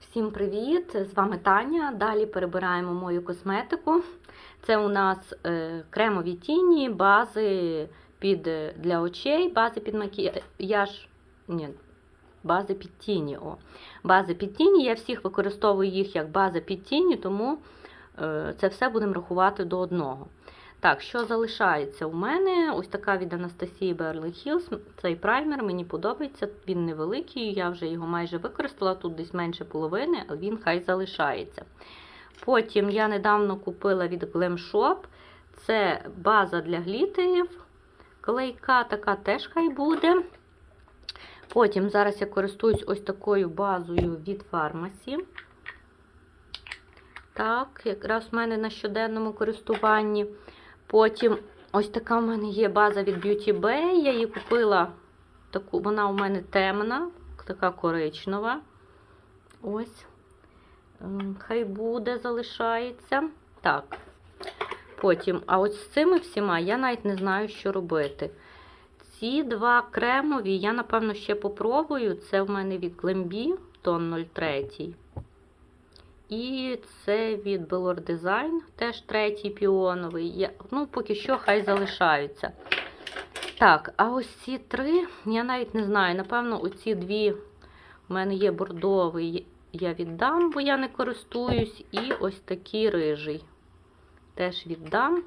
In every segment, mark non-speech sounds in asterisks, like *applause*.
Всім привіт! З вами Таня. Далі перебираємо мою косметику. Це у нас е, кремові тіні, бази під, е, для очей, бази під макіяж. Ні, бази під тіні. О. Бази під тіні. Я всіх використовую їх як бази під тіні, тому е, це все будемо рахувати до одного. Так, що залишається у мене? Ось така від Анастасії Beverly Hills. Цей праймер мені подобається. Він невеликий, я вже його майже використала, тут десь менше половини, але він хай залишається. Потім я недавно купила від Glam Shop. Це база для глітерів. Клейка така теж хай буде. Потім зараз я користуюсь ось такою базою від Pharmacy. Так, якраз в мене на щоденному користуванні. Потім ось така в мене є база від Beauty Bay. Я її купила, таку, вона у мене темна, така коричнева. Ось. Ем, Хай буде, залишається. Так. Потім, а ось з цими всіма я навіть не знаю, що робити. Ці два кремові я, напевно, ще попробую. Це в мене від Glambi, тон 03. І це від Belor Design, теж третій піоновий. Я, ну, поки що хай залишаються. Так, а ось ці три, я навіть не знаю. Напевно, оці дві у мене є бордовий, я віддам, бо я не користуюсь. І ось такий рижий. Теж віддам,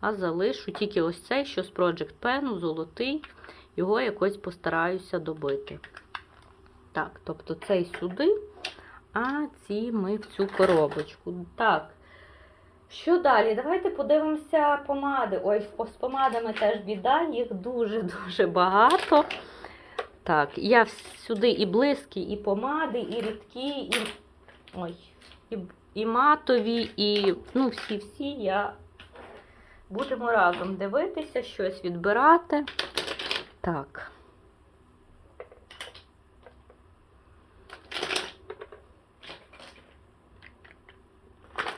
а залишу тільки ось цей, що з Project Pen, золотий. Його якось постараюся добити. Так, тобто цей сюди. А ці ми в цю коробочку. Так. Що далі? Давайте подивимося помади. Ой, з помадами теж біда, їх дуже-дуже *laughs* багато. Так, я сюди і блиски, і помади, і рідкі, і ой, і, і матові, і ну, всі-всі я будемо разом дивитися, щось відбирати. Так.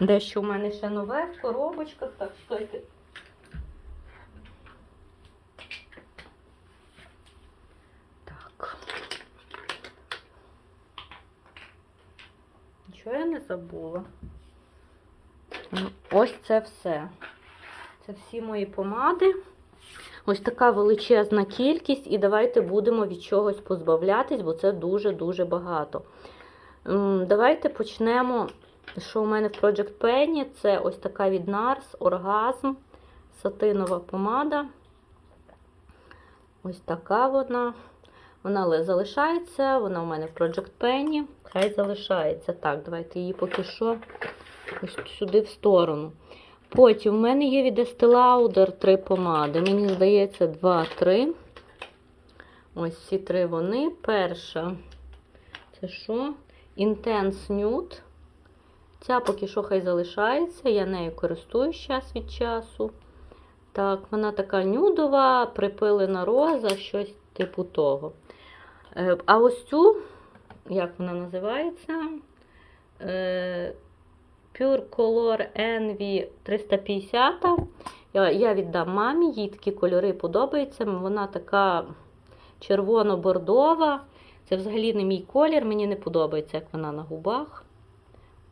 Дещо у мене ще нове в коробочках, так стойте. Так. Нічого я не забула. Ну, Ось це все. Це всі мої помади. Ось така величезна кількість, і давайте будемо від чогось позбавлятись, бо це дуже-дуже багато. Давайте почнемо що у мене в Project Penny, це ось така від NARS, Оргазм, сатинова помада. Ось така вона. Вона залишається, вона у мене в Project Penny. Хай залишається. Так, давайте її поки що ось сюди в сторону. Потім в мене є від Estee Lauder три помади. Мені здається, 2-3. Ось ці три вони. Перша, це що? Intense Nude. Ця поки що хай залишається, я нею користуюсь час від часу. Так, вона така нюдова, припилена роза, щось типу того. Е, А ось цю, як вона називається? Е, Pure Color Envy 350. Я я віддам мамі, їй такі кольори подобаються. Вона така червоно-бордова. Це взагалі не мій колір, мені не подобається, як вона на губах.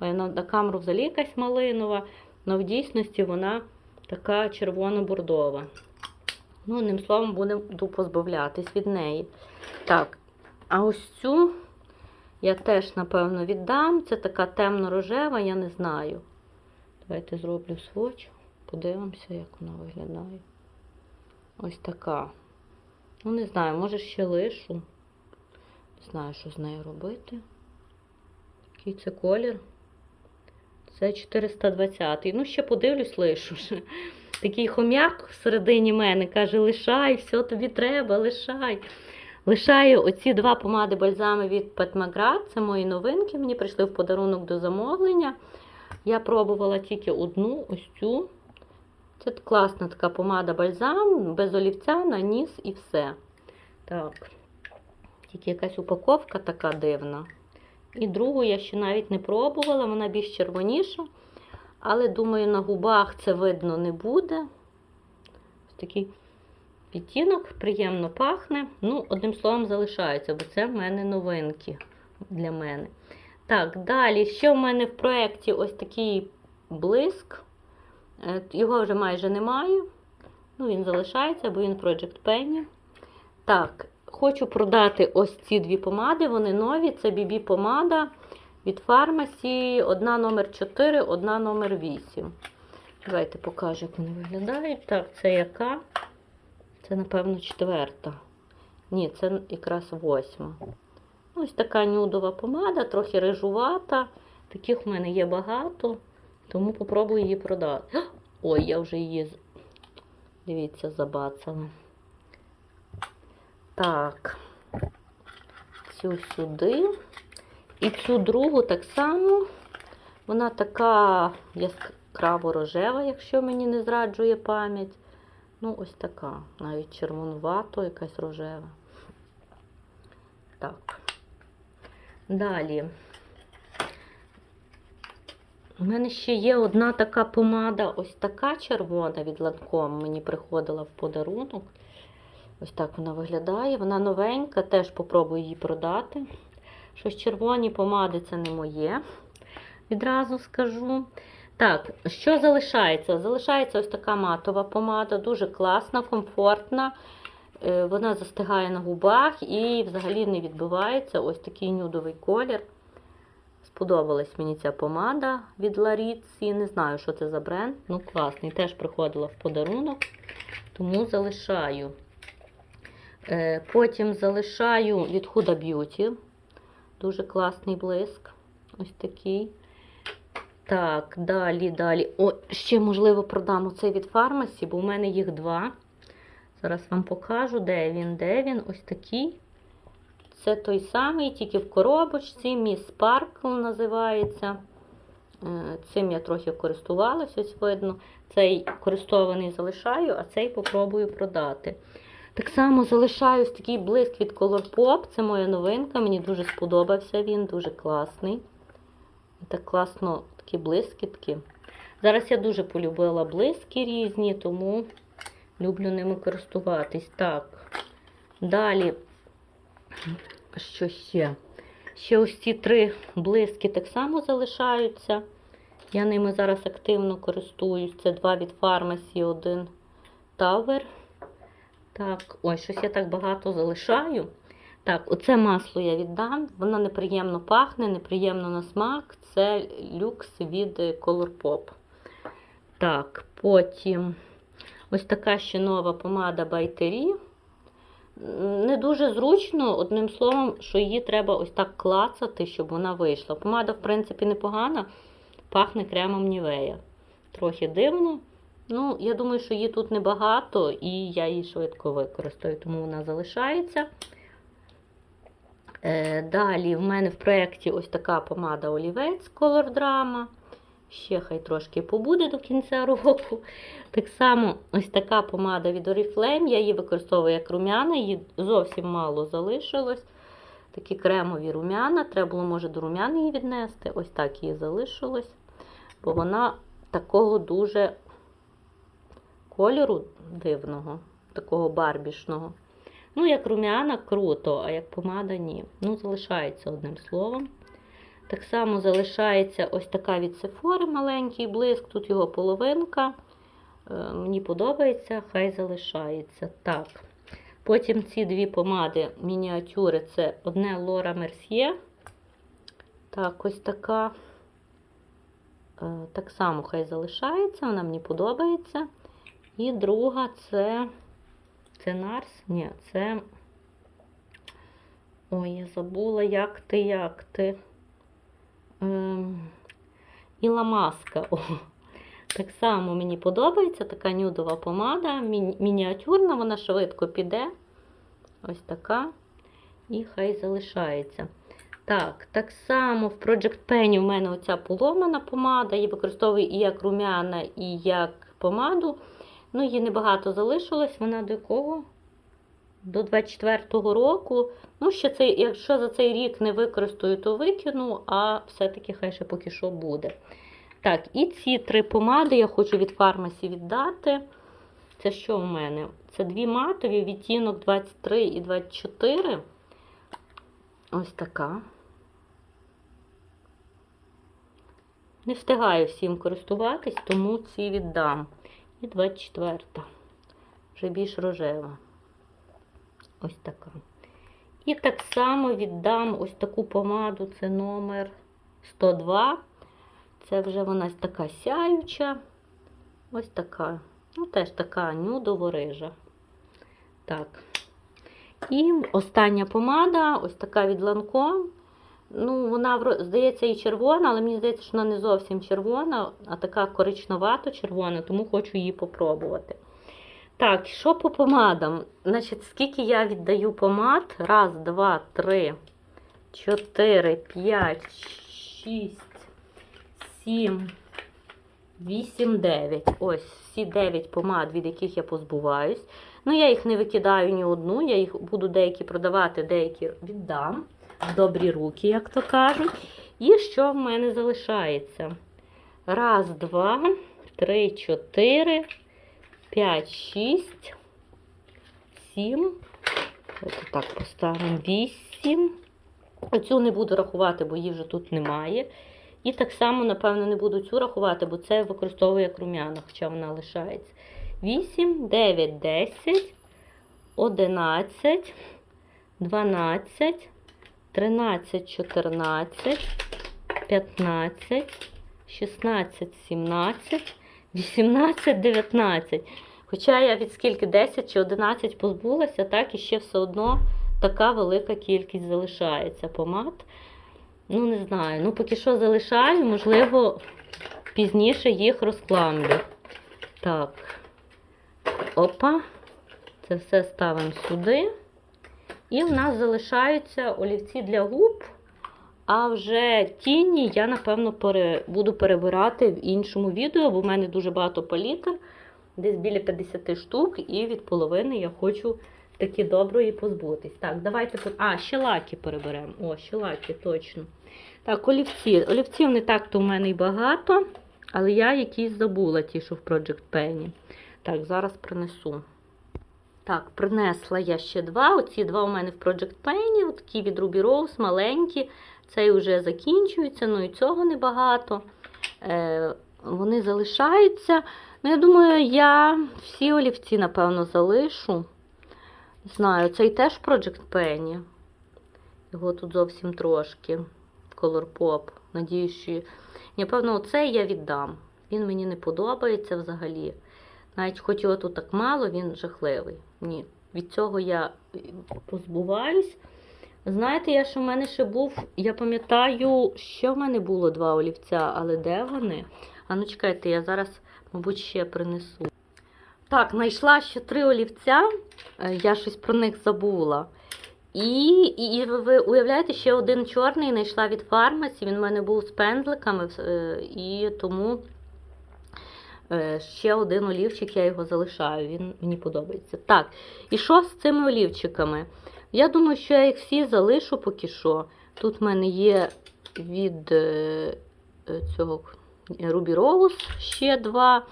Вона на камеру взагалі якась малинова, але в дійсності вона така червоно-бордова. Ну, одним словом, буду позбавлятись від неї. Так, а ось цю я теж, напевно, віддам. Це така темно-рожева, я не знаю. Давайте зроблю сводч, подивимося, як вона виглядає. Ось така. Ну, не знаю, може ще лишу. Не знаю, що з нею робити. Який це колір. Це 420 Ну, ще подивлюсь, лишу. Такий хом'як всередині мене каже: лишай, все тобі треба, лишай. Лишаю оці два помади бальзами від McGrath. Це мої новинки. Мені прийшли в подарунок до замовлення. Я пробувала тільки одну ось цю. Це класна така помада бальзам, без олівця, на ніс і все. Так, тільки якась упаковка така дивна. І другу я ще навіть не пробувала, вона більш червоніша. Але, думаю, на губах це видно не буде. Ось такий відтінок, приємно пахне. Ну, одним словом, залишається, бо це в мене новинки для мене. Так, далі, ще в мене в проєкті ось такий блиск. Е, Його вже майже немає. Ну, він залишається, бо він Project Penny. Так, хочу продати ось ці дві помади. Вони нові. Це BB помада від фармасі. Одна номер 4, одна номер 8. Давайте покажу, як вони виглядають. Так, це яка? Це, напевно, четверта. Ні, це якраз восьма. Ось така нюдова помада, трохи рижувата. Таких в мене є багато, тому попробую її продати. Ой, я вже її, дивіться, забацала. Так, цю сюди. І цю другу так само. Вона така яскраво рожева, якщо мені не зраджує пам'ять. Ну, ось така, навіть червонувато, якась рожева. Так. Далі. У мене ще є одна така помада, ось така червона від Lancome. Мені приходила в подарунок. Ось так вона виглядає. Вона новенька, теж попробую її продати. Щось червоні помади це не моє. Відразу скажу. Так, що залишається? Залишається ось така матова помада, дуже класна, комфортна. Е, Вона застигає на губах і взагалі не відбивається. Ось такий нюдовий колір. Сподобалась мені ця помада від Ларіці. Не знаю, що це за бренд. Ну, класний. Теж приходила в подарунок, тому залишаю. Е, Потім залишаю від Huda Beauty. Дуже класний блиск. Ось такий. Так, далі, далі. О, ще, можливо, продам оцей від фармасі, бо в мене їх два. Зараз вам покажу, де він, де він. Ось такий. Це той самий, тільки в коробочці. Міс Sparkle називається. Е, Цим я трохи користувалася, ось видно. Цей користований залишаю, а цей попробую продати. Так само залишаю ось такий блиск від Colourpop. Це моя новинка. Мені дуже сподобався він, дуже класний. Так класно такі блискітки. Зараз я дуже полюбила блиски різні, тому люблю ними користуватись. Так. Далі, що ще? Ще ось ці три блиски так само залишаються. Я ними зараз активно користуюсь. Це два від фармасі, один Tower. Так, ой, щось я так багато залишаю. Так, оце масло я віддам. Воно неприємно пахне, неприємно на смак. Це люкс від Colourpop. Так, потім ось така ще нова помада Байтері. Не дуже зручно, одним словом, що її треба ось так клацати, щоб вона вийшла. Помада, в принципі, непогана, пахне кремом Нівея. Трохи дивно. Ну, я думаю, що її тут небагато, і я її швидко використаю, тому вона залишається. Е, Далі в мене в проєкті ось така помада олівець Color Drama. Ще хай трошки побуде до кінця року. Так само ось така помада від Oriflame. Я її використовую як рум'яна, її зовсім мало залишилось. Такі кремові рум'яна. Треба було, може, до рум'ян її віднести. Ось так її залишилось. Бо вона такого дуже кольору дивного, такого барбішного. Ну, як рум'яна круто, а як помада ні. Ну, залишається одним словом. Так само залишається ось така від Sephora маленький блиск, тут його половинка. Е, Мені подобається, хай залишається. Так. Потім ці дві помади мініатюри це одне Лора Мерсьє. Так, ось така. Е, Так само хай залишається, вона мені подобається. І друга це. Це Нарс? Ні, це. Ой, я забула, як ти, як ти. Ем... Іла маска. О. Так само мені подобається така нюдова помада. Мі... Мініатюрна, вона швидко піде. Ось така. І хай залишається. Так, так само в Project Penny в мене оця поломана помада. Її використовую і як рум'яна, і як помаду. Ну, її небагато залишилось. Вона до якого? До 24-го року. Ну, ще цей, якщо за цей рік не використаю, то викину, а все-таки хай ще поки що буде. Так, і ці три помади я хочу від фармасі віддати. Це що в мене? Це дві матові, відтінок 23 і 24. Ось така. Не встигаю всім користуватись, тому ці віддам. І 24. Вже більш рожева. Ось така. І так само віддам ось таку помаду, це номер 102. Це вже вона така сяюча. Ось така. Ну, теж така нюдово-рижа. Так. І остання помада, ось така від Lancome. Ну, вона, здається, і червона, але мені здається, що вона не зовсім червона, а така коричневато червона, тому хочу її попробувати. Так, що по помадам? Значить, скільки я віддаю помад? Раз, два, три, чотири, п'ять, шість, сім, вісім, дев'ять. Ось всі дев'ять помад, від яких я позбуваюсь. Ну, я їх не викидаю ні одну, я їх буду деякі продавати, деякі віддам в добрі руки, як то кажуть. І що в мене залишається? Раз, два, три, чотири, п'ять, шість, сім. Давайте так поставимо вісім. Оцю не буду рахувати, бо її вже тут немає. І так само, напевно, не буду цю рахувати, бо це використовую як рум'яна, хоча вона лишається. 8, 9, 10, 11, 12, 13, 14, 15, 16, 17, 18, 19. Хоча я від скільки 10 чи 11 позбулася, так і ще все одно така велика кількість залишається помад. Ну, не знаю. Ну, поки що залишаю, можливо, пізніше їх розкламлю. Так. Опа. Це все ставимо сюди. І в нас залишаються олівці для губ. А вже тіні я, напевно, пере... буду перебирати в іншому відео, бо в мене дуже багато палітр, десь біля 50 штук, і від половини я хочу такі доброї позбутись. Так, давайте. А, ще лаки переберемо. О, ще лаки, точно. Так, олівці. Олівців не так-то в мене й багато, але я якісь забула, ті, що в Project Penny. Так, зараз принесу. Так, принесла я ще два. Оці два у мене в Project Penny, такі від Ruby Rose, маленькі. Цей вже закінчується, ну і цього небагато. Е, вони залишаються. Ну, я думаю, я всі олівці, напевно, залишу. Знаю, цей теж Project Penny. Його тут зовсім трошки. Color Pop. Надіюсь, що. Напевно, оцей я віддам. Він мені не подобається взагалі. Навіть хоч його тут так мало, він жахливий. Ні. Від цього я позбуваюсь. Знаєте, я що в мене ще був, я пам'ятаю, що в мене було два олівця, але де вони? А ну чекайте, я зараз, мабуть, ще принесу. Так, знайшла ще три олівця, е, я щось про них забула. І, і, і ви уявляєте, ще один чорний знайшла від фармасі. Він в мене був з пензликами, е, і тому е, ще один олівчик, я його залишаю. Він мені подобається. Так, і що з цими олівчиками? Я думаю, що я їх всі залишу поки що. Тут в мене є від е, е, цього Ruby Rose ще два.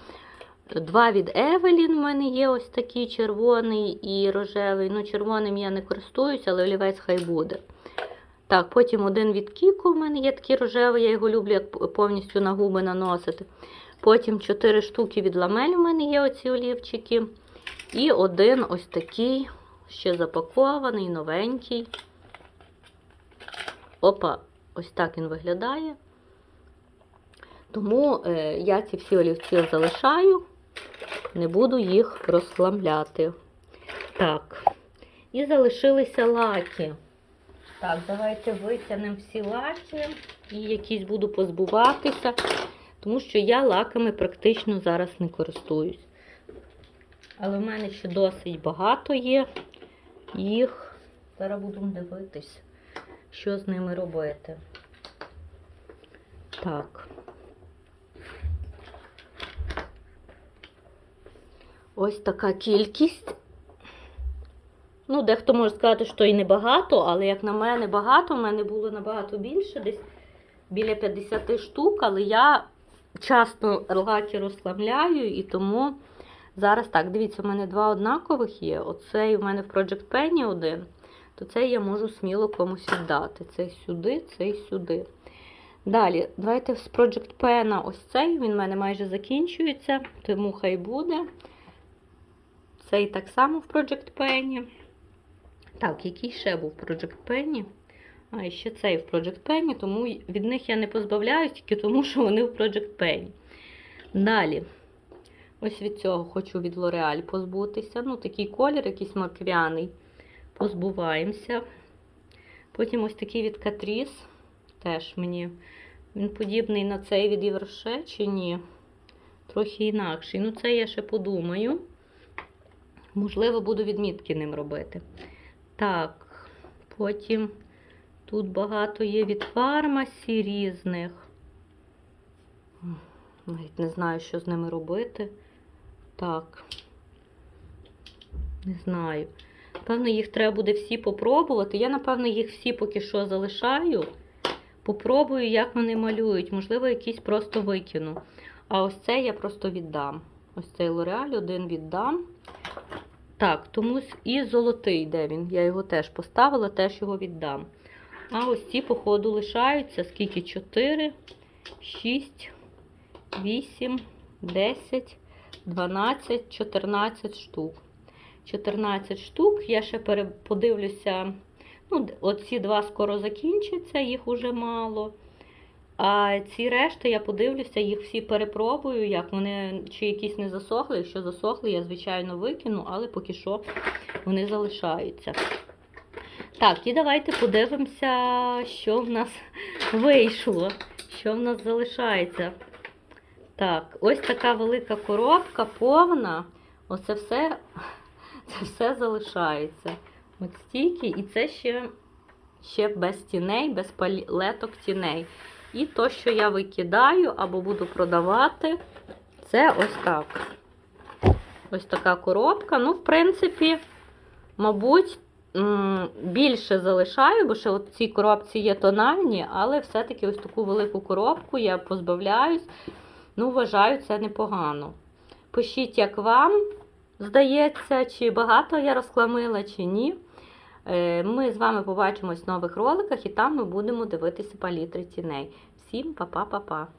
Два від Evelyn в мене є ось такий червоний і рожевий. Ну, червоним я не користуюсь, але олівець хай буде. Так, потім один від Кіко в мене є такий рожевий, я його люблю як повністю на губи наносити. Потім 4 штуки від ламель у мене є оці олівчики. І один ось такий, ще запакований, новенький. Опа, ось так він виглядає. Тому е, я ці всі олівці залишаю, не буду їх розхламляти. Так, і залишилися лаки. Так, давайте витягнемо всі лаки і якісь буду позбуватися, тому що я лаками практично зараз не користуюсь. Але в мене ще досить багато є їх. Зараз будемо дивитись, що з ними робити. Так. Ось така кількість. Ну, дехто може сказати, що і небагато, але як на мене багато, в мене було набагато більше, десь біля 50 штук, але я часто лаки розслабляю і тому зараз так, дивіться, у мене два однакових є. Оцей у мене в Project Penny один, то цей я можу сміло комусь віддати. Цей сюди, цей сюди. Далі, давайте з Project Pen ось цей, він в мене майже закінчується, тому хай буде. Цей так само в Project Pen. Так, який ще був Project Pen? А, ще цей в Project Pen, тому від них я не позбавляюсь, тільки тому, що вони в Project Pen. Далі. Ось від цього хочу від L'Oreal позбутися. Ну, такий колір, якийсь морквяний. Позбуваємося. Потім ось такий від Catrice. Теж мені. Він подібний на цей від Євроше чи ні? Трохи інакший. Ну, це я ще подумаю. Можливо, буду відмітки ним робити. Так, потім тут багато є від фармасі різних. Навіть не знаю, що з ними робити. Так. Не знаю. Напевно, їх треба буде всі попробувати. Я, напевно, їх всі поки що залишаю. Попробую, як вони малюють. Можливо, якийсь просто викину. А ось цей я просто віддам. Ось цей L'Oreal один віддам. Так, тому і золотий, де він? Я його теж поставила, теж його віддам. А ось ці, походу, лишаються. Скільки? 4, 6, 8, 10, 12, 14 штук. 14 штук. Я ще подивлюся. Ну, оці два скоро закінчаться, їх уже мало. А ці решти я подивлюся, їх всі перепробую, як вони чи якісь не засохли. Якщо засохли, я, звичайно, викину, але поки що вони залишаються. Так, і давайте подивимося, що в нас вийшло, що в нас залишається. Так, ось така велика коробка повна. Оце все, це все залишається. От стільки, і це ще, ще без тіней, без палеток тіней. І то, що я викидаю або буду продавати, це ось так. Ось така коробка. Ну, в принципі, мабуть, більше залишаю, бо ще от в цій коробці є тональні, але все-таки ось таку велику коробку я позбавляюсь. Ну, вважаю, це непогано. Пишіть, як вам здається, чи багато я розкламила, чи ні. Е, Ми з вами побачимось в нових роликах, і там ми будемо дивитися палітри тіней. Всім па-па-па-па!